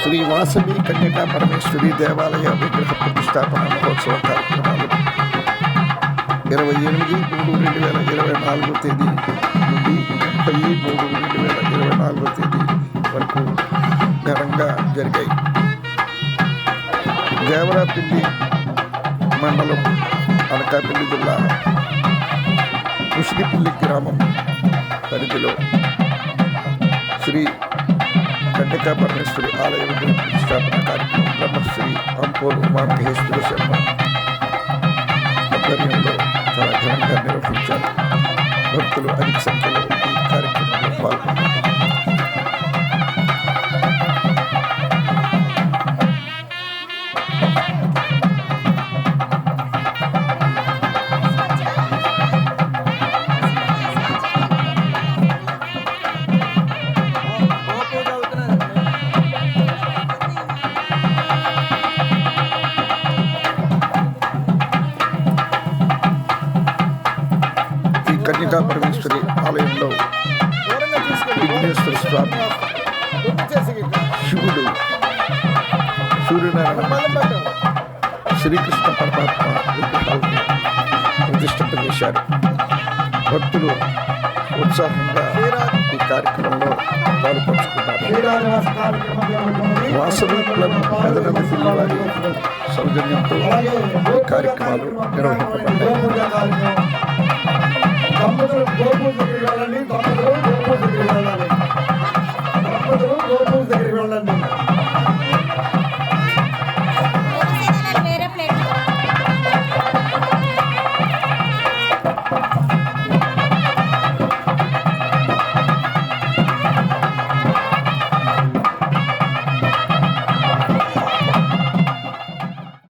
శ్రీ వాసవి కన్యకా పరమేశ్వరి దేవాలయ విగ్రహ ప్రతిష్టాపన మహోత్సవ కార్యక్రమాలు ఇరవై ఎనిమిది మూడు రెండు వేల ఇరవై నాలుగో తేదీ నుండి ముప్పై మూడు రెండు వేల ఇరవై నాలుగో తేదీ వరకు ఘనంగా జరిగాయి దేవరాపల్లి మండలం అనకాపల్లి జిల్లా ముసిరిపల్లి గ్రామం పరిధిలో శ్రీ కన్యకా పరమేశ్వరి ఆలయ ప్రతిష్టాపన కార్యక్రమం బ్రహ్మశ్రీ అంపోలు ఉమామహేశ్వర శర్మ ఆధ్వర్యంలో చాలా ఘనంగా నిర్వహించారు. భక్తులు అధిక సంఖ్యలో కన్యకా పరమేశ్వరి ఆలయంలో విఘ్నేశ్వర స్వామి శివుడు సూర్యనారాయణ శ్రీకృష్ణ పరమాత్మ విగ్రహాలను ప్రతిష్ఠింపజేశారు భక్తులు ఉత్సాహంగా ఈ కార్యక్రమంలో పాల్పంచుకున్నారు. వాసవి క్లబ్ పెదనంది పిల్లవారి సౌజన్యంతో ఈ కార్యక్రమాలు నిర్వహించబడ్డాయి கொள்ளணும்